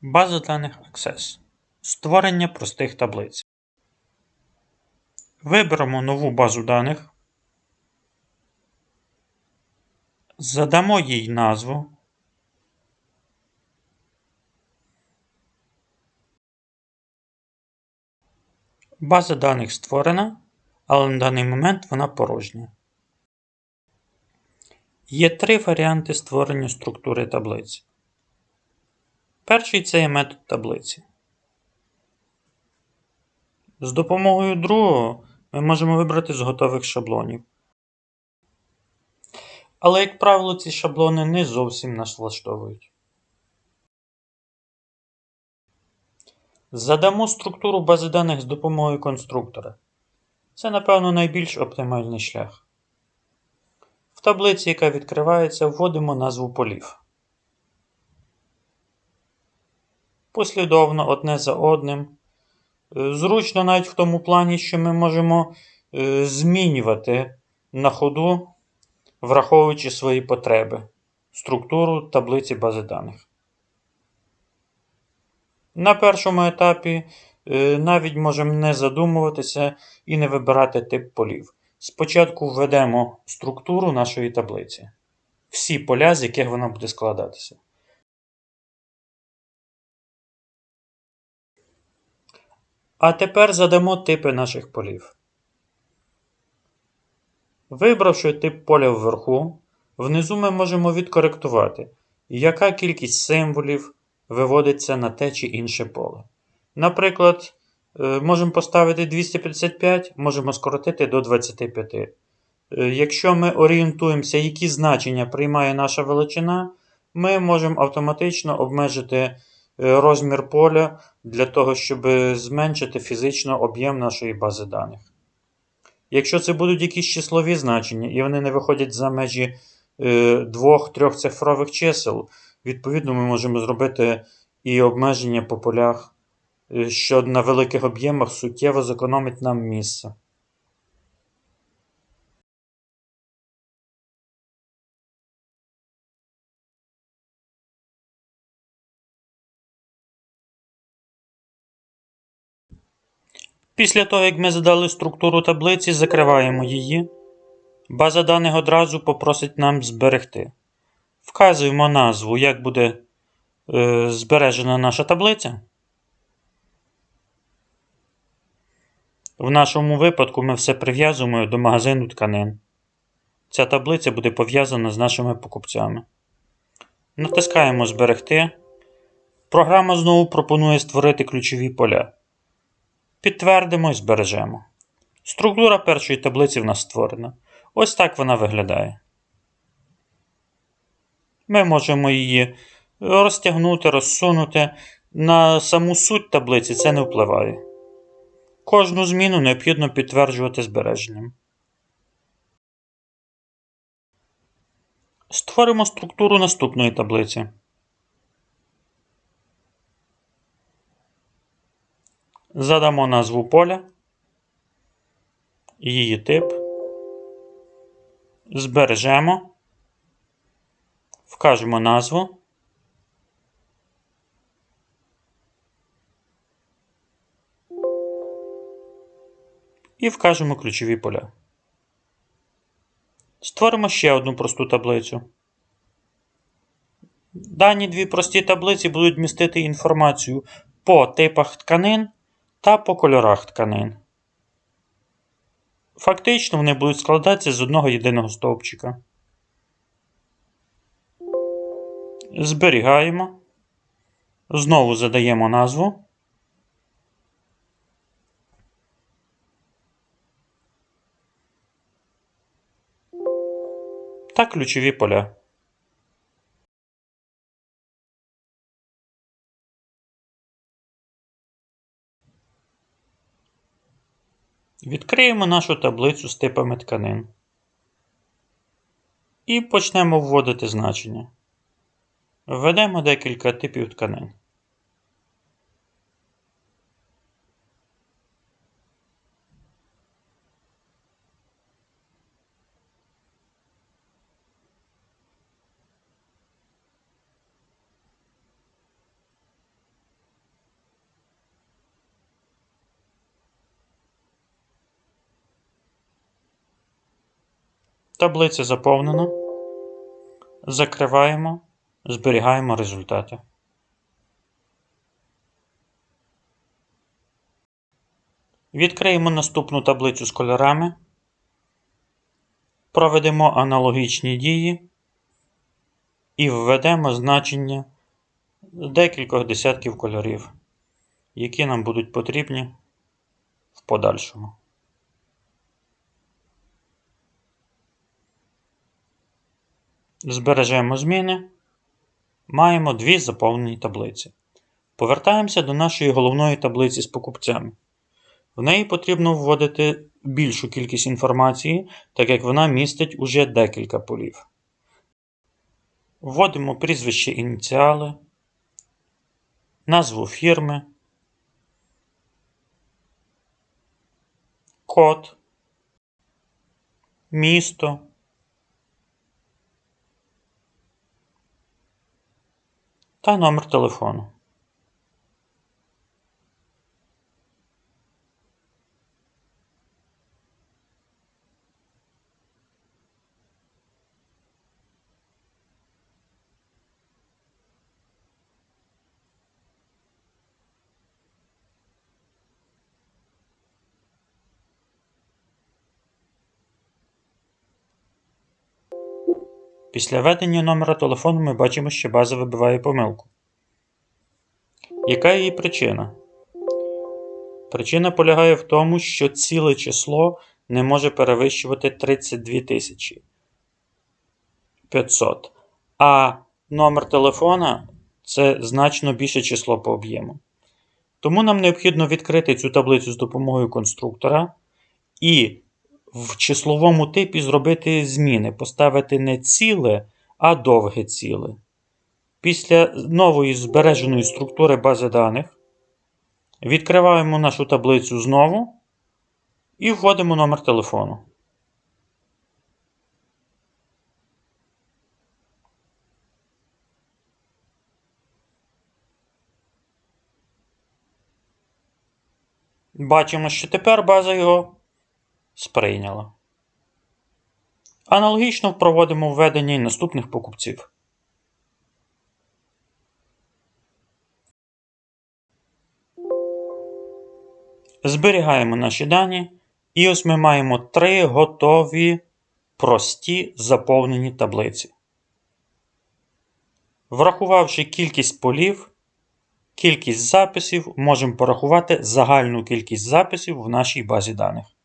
База даних Access. Створення простих таблиць. Виберемо нову базу даних. Задамо їй назву. База даних створена, але на даний момент вона порожня. Є три варіанти створення структури таблиці. Перший це є метод таблиці. З допомогою другого ми можемо вибрати з готових шаблонів. Але, як правило, ці шаблони не зовсім нас влаштовують. Задамо структуру бази даних з допомогою конструктора. Це, напевно, найбільш оптимальний шлях. В таблиці, яка відкривається, вводимо назву полів. Послідовно одне за одним. Е, Зручно навіть в тому плані, що ми можемо е, змінювати на ходу, враховуючи свої потреби, структуру таблиці бази даних. На першому етапі е, навіть можемо не задумуватися і не вибирати тип полів. Спочатку введемо структуру нашої таблиці, всі поля, з яких вона буде складатися. А тепер задамо типи наших полів. Вибравши тип поля вверху, внизу ми можемо відкоректувати, яка кількість символів виводиться на те чи інше поле. Наприклад, е, можемо поставити 255, можемо скоротити до 25. Е, якщо ми орієнтуємося, які значення приймає наша величина, ми можемо автоматично обмежити розмір поля для того, щоб зменшити фізично об'єм нашої бази даних. Якщо це будуть якісь числові значення, і вони не виходять за межі двох-трьох цифрових чисел, відповідно, ми можемо зробити і обмеження по полях, що на великих об'ємах суттєво зекономить нам місце. Після того, як ми задали структуру таблиці, закриваємо її. База даних одразу попросить нам зберегти. Вказуємо назву, як буде е, збережена наша таблиця. В нашому випадку ми все прив'язуємо до магазину тканин. Ця таблиця буде пов'язана з нашими покупцями. Натискаємо Зберегти. Програма знову пропонує створити ключові поля. Підтвердимо і збережемо. Структура першої таблиці в нас створена. Ось так вона виглядає. Ми можемо її розтягнути, розсунути. На саму суть таблиці це не впливає. Кожну зміну необхідно підтверджувати збереженням. Створимо структуру наступної таблиці. Задамо назву поля, її тип, збережемо, вкажемо назву. І вкажемо ключові поля. Створимо ще одну просту таблицю. Дані дві прості таблиці будуть містити інформацію по типах тканин та по кольорах тканин. Фактично вони будуть складатися з одного єдиного стовпчика. Зберігаємо. Знову задаємо назву. Та ключові поля. Відкриємо нашу таблицю з типами тканин. І почнемо вводити значення. Введемо декілька типів тканин. Таблиця заповнена. Закриваємо, зберігаємо результати. Відкриємо наступну таблицю з кольорами. Проведемо аналогічні дії і введемо значення декількох десятків кольорів, які нам будуть потрібні в подальшому. Збережемо зміни. Маємо дві заповнені таблиці. Повертаємося до нашої головної таблиці з покупцями. В неї потрібно вводити більшу кількість інформації, так як вона містить уже декілька полів. Вводимо прізвище ініціали, назву фірми, код, місто. Та номер телефону. Після введення номера телефону ми бачимо, що база вибиває помилку. Яка її причина? Причина полягає в тому, що ціле число не може перевищувати 32 тисячі 500. А номер телефона це значно більше число по об'єму. Тому нам необхідно відкрити цю таблицю з допомогою конструктора і в числовому типі зробити зміни, поставити не ціле, а довге ціле. Після нової збереженої структури бази даних відкриваємо нашу таблицю знову і вводимо номер телефону. Бачимо, що тепер база його сприйняла. Аналогічно проводимо введення і наступних покупців. Зберігаємо наші дані. І ось ми маємо три готові прості заповнені таблиці. Врахувавши кількість полів, кількість записів, можемо порахувати загальну кількість записів в нашій базі даних.